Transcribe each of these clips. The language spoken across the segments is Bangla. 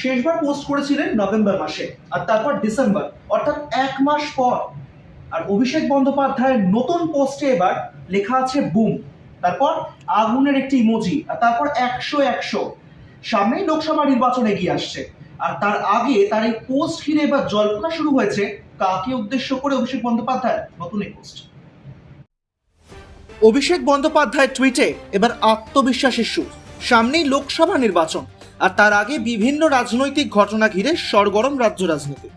শেষবার পোস্ট করেছিলেন নভেম্বর মাসে, আর তারপর ডিসেম্বর অর্থাৎ এক মাস পর। আর অভিষেক বন্দ্যোপাধ্যায়ের নতুন পোস্টে এবার লেখা আছে বুম তারপর আগুনের একটি ইমোজি আর তারপর একশো একশো। সামনেই লোকসভা নির্বাচন এগিয়ে আসছে, আর তার আগে তার এই পোস্ট ঘিরে এবার জল্পনা শুরু হয়েছে, কাকে উদ্দেশ্য করে অভিষেক বন্দ্যোপাধ্যায় নতুন এই পোস্ট অভিষেক বন্দ্যোপাধ্যায় টুইটে এবার আত্মবিশ্বাসের সুর, সামনেই লোকসভা নির্বাচন আর তার আগে বিভিন্ন রাজনৈতিক ঘটনা ঘিরে সরগরম রাজ্য রাজনীতি।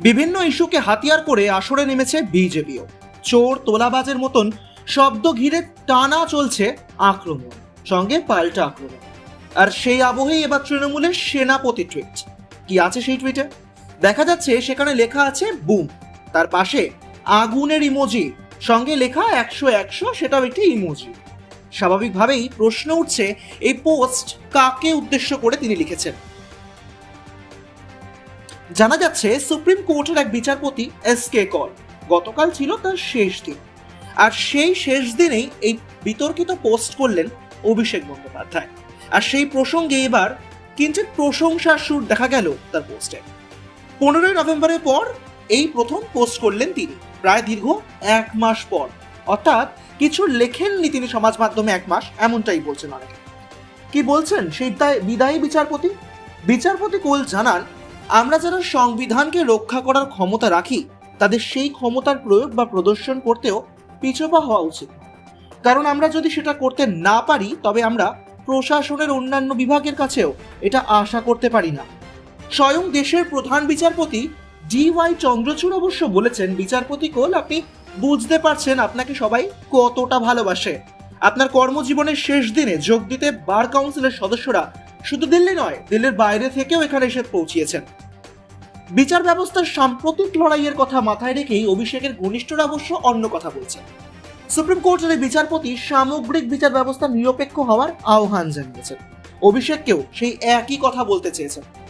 বিভিন্ন ইস্যুকে হাতিয়ার করে আসরে নেমেছে বিজেপিও। চোর তোলাবাজের মতন শব্দ ঘিরে টানা চলছে আক্রমণ, সঙ্গে পাল্টা আক্রমণ। আর সেই আবহেই এবার তৃণমূলের সেনাপতি টুইট। কি আছে সেই টুইটে? দেখা যাচ্ছে সেখানে লেখা আছে বুম। তার পাশে আগুনের ইমোজি, সঙ্গে লেখা একশো একশো সেটাও একটি ইমোজি। স্বাভাবিকভাবেই প্রশ্ন উঠছে এই পোস্ট কাকে উদ্দেশ্য করে তিনি লিখেছেন। জানা যাচ্ছে সুপ্রিম কোর্টের এক বিচারপতি এস কে কল গতকাল ছিল তার শেষ দিন। আর সেই শেষ দিনেই এই বিতর্কিত পোস্ট করলেন অভিষেক বন্দ্যোপাধ্যায়। আর সেই প্রসঙ্গে এবার কিঞ্চিত প্রশংসার সুর দেখা গেল তার পোস্টে। পনেরোই নভেম্বরের পর এই প্রথম পোস্ট করলেন তিনি, প্রায় দীর্ঘ এক মাস পর। অর্থাৎ কিছু লেখেননি তিনি সমাজ মাধ্যমে এক মাস, এমনটাই বলছেন অনেকে। কি বলছেন? সেই বিদায়ী বিচারপতি? বিচারপতি কোল জানান, আমরা যারা সংবিধানকে রক্ষা করার ক্ষমতা রাখি, তাদের সেই ক্ষমতার প্রয়োগ বা প্রদর্শন করতেও পিছপা হওয়া উচিত কারণ আমরা যদি সেটা করতে না পারি, তবে আমরা প্রশাসনের অন্যান্য বিভাগের কাছেও এটা আশা করতে পারি না। স্বয়ং দেশের প্রধান বিচারপতি ডি ওয়াই চন্দ্রচূড় অবশ্য বলেছেন, বিচারপতি কোল, আপনি বুঝতে পারছেন আপনাকে সবাই কতটা ভালোবাসে। আপনার কর্মজীবনের শেষ দিনে যোগ দিতে বার কাউন্সিলের সদস্যরা শুধু দিল্লি নয়, দিল্লির বাইরে থেকেও এখানে এসে পৌঁছিয়েছেন। বিচার ব্যবস্থার সাম্প্রতিক লড়াইয়ের কথা মাথায় রেখেই অভিষেকের ঘনিষ্ঠরা অবশ্য অন্য কথা বলছেন। সুপ্রিম কোর্টের বিচারপতি সামগ্রিক বিচার ব্যবস্থা নিরপেক্ষ হওয়ার আহ্বান জানিয়েছেন। অভিষেককেও সেই একই কথা বলতে চেয়েছেন।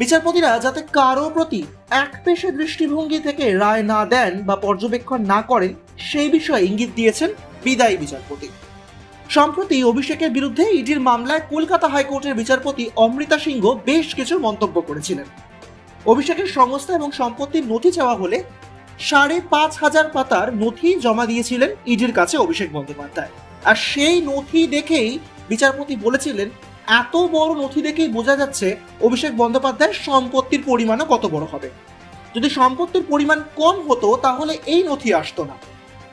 বিচারপতিরা যাতে কারও প্রতি এক পেশে দৃষ্টিভঙ্গি থেকে রায় না দেন বা পর্যবেক্ষণ না করেন, সেই বিষয়ে ইঙ্গিত দিয়েছেন বিদায়ী বিচারপতি। সম্প্রতি অভিষেকের বিরুদ্ধে ইডির মামলায় কলকাতা হাইকোর্টের বিচারপতি অমৃতা সিংহ বেশ কিছু মন্তব্য করেছিলেন। অভিষেকের সংস্থা এবং সম্পত্তির নথি চাওয়া হলে সাড়ে পাঁচ হাজার পাতার নথি জমা দিয়েছিলেন ইডির কাছে অভিষেক বন্দ্যোপাধ্যায়। আর সেই নথি দেখেই বিচারপতি বলেছিলেন এত বড় নথি দেখেই বোঝা যাচ্ছে অভিষেক বন্দ্যোপাধ্যায়ের সম্পত্তির পরিমাণও কত বড় হবে। যদি সম্পত্তির পরিমাণ কম হতো, তাহলে এই নথি আসতো না।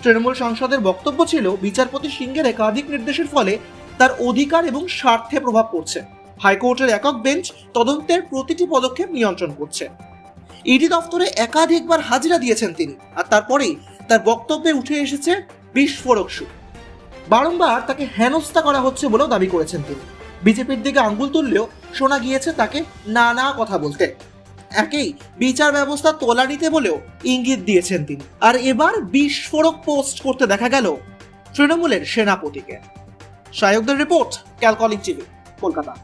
তৃণমূল সংসদের বক্তব্য ছিল, বিচারপতি সিংহের একাধিক নির্দেশের ফলে তার অধিকার এবং স্বার্থে প্রভাব পড়ছে। হাইকোর্টের একক বেঞ্চ তদন্তের প্রতিটি পদক্ষেপ নিয়ন্ত্রণ করছে। ইডি দফতরে একাধিকবার হাজিরা দিয়েছেন তিনি, আর তারপরেই তার বক্তব্যে উঠে এসেছে বিস্ফোরক সুর। বারংবার তাকে হেনস্থা করা হচ্ছে বলেও দাবি করেছেন তিনি। বিজেপির দিকে আঙ্গুল তুললেও শোনা গিয়েছে তাকে নানা কথা বলতে। একেই বিচার ব্যবস্থা তোলা নিতে বলেও ইঙ্গিত দিয়েছেন তিনি। আর এবার বিস্ফোরক পোস্ট করতে দেখা গেল তৃণমূলের সেনাপতিকে। সায়কদের রিপোর্ট ক্যালকলিক টিভি, কলকাতা।